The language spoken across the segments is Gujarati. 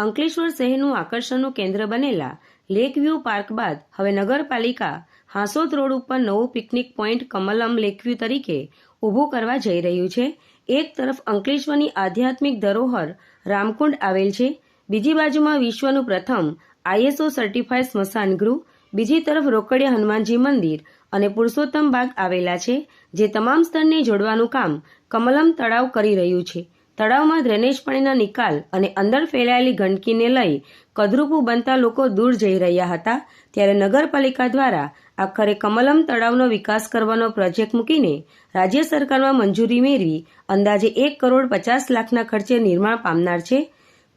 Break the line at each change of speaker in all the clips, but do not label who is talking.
અંકલેશ્વર શહેરનું આકર્ષણનું કેન્દ્ર બનેલા લેક વ્યૂ પાર્ક બાદ હવે નગરપાલિકા હાંસોદ રોડ ઉપર નવું પિકનિક પોઈન્ટ કમલમ લેકવ્યુ તરીકે ઊભું કરવા જઈ રહ્યું છે. એક તરફ અંકલેશ્વરની આધ્યાત્મિક ધરોહર રામકુંડ આવેલ છે. બીજી બાજુમાં વિશ્વનું પ્રથમ આઈએસઓ સર્ટિફાઈડ સ્મશાન ગૃહ. બીજી તરફ રોકડિયા હનુમાનજી મંદિર અને પુરુષોત્તમ બાગ આવેલા છે, જે તમામ સ્તરને જોડવાનું કામ કમલમ તળાવ કરી રહ્યું છે. તળાવમાં ડ્રેનેજ પાણીના નિકાલ અને અંદર ફેલાયેલી ગંદકીને લઈ કદરૂપું બનતા લોકો દૂર જઈ રહ્યા હતા. ત્યારે નગરપાલિકા દ્વારા આખરે કમલમ તળાવનો વિકાસ કરવાનો પ્રોજેક્ટ મૂકીને રાજ્ય સરકારમાં મંજૂરી મેળવી અંદાજે એક કરોડ પચાસ લાખના ખર્ચે નિર્માણ પામનાર છે.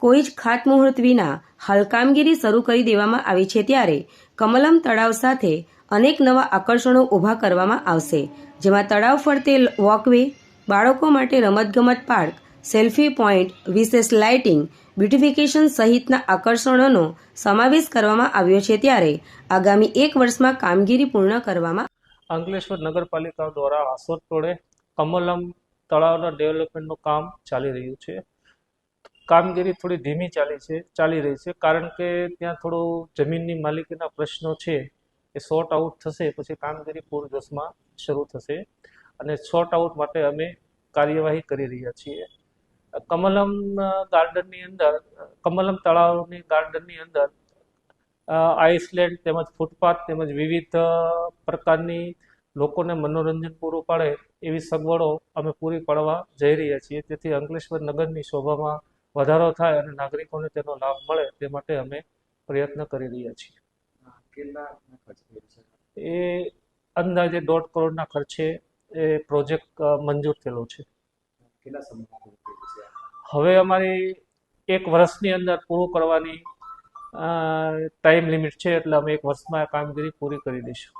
કોઈ જ ખાતમુહૂર્ત વિના હાલ કામગીરી શરૂ કરી દેવામાં આવી છે ત્યારે કમલમ તળાવ સાથે અનેક નવા આકર્ષણો ઊભા કરવામાં આવશે, જેમાં તળાવ ફરતે વોકવે, બાળકો માટે રમતગમત પાર્ક સેલ્ફી પોઈન્ટ વિશેષ લાઇટિંગ, બ્યુટિફિકેશન સહિતના આકર્ષણોનો સમાવેશ કરવામાં આવ્યો છે ત્યારે આગામી એક વર્ષમાં કામગીરી પૂર્ણ કરવામાં
અંકલેશ્વર નગરપાલિકા દ્વારા રોડે કમલમ તળાવના ડેવલપમેન્ટનું કામ ચાલી રહ્યું છે. કામગીરી થોડી ધીમી ચાલી છે, ચાલી રહી છે, કારણ કે ત્યાં થોડું જમીનની માલિકીના પ્રશ્નો છે એ સોર્ટ આઉટ થશે, પછી કામગીરી પૂરજોશમાં શરૂ થશે. અને સોર્ટ આઉટ માટે અમે કાર્યવાહી કરી રહ્યા છીએ. કમલમ ગાર્ડનની અંદર કમલમ તળાવની ગાર્ડનની અંદર આઇસલેન્ડ તેમજ ફૂટપાથ તેમજ વિવિધ પ્રકારની લોકોને મનોરંજન પૂરું પાડે એવી સગવડો અમે પૂરી પાડવા જઈ રહ્યા છીએ. તેથી અંકલેશ્વર નગરની શોભામાં વધારો થાય અને નાગરિકોને તેનો લાભ મળે તે માટે અમે પ્રયત્ન કરી રહ્યા છીએ. એ અંદાજે દોઢ કરોડના ખર્ચે એ પ્રોજેક્ટ મંજૂર થયેલો છે.
કેટલા સમયમાં
હવે અમારી એક વર્ષની અંદર પૂરું કરવાની ટાઈમ લિમિટ છે એટલે અમે એક વર્ષમાં કામગીરી પૂરી કરી દઈશું.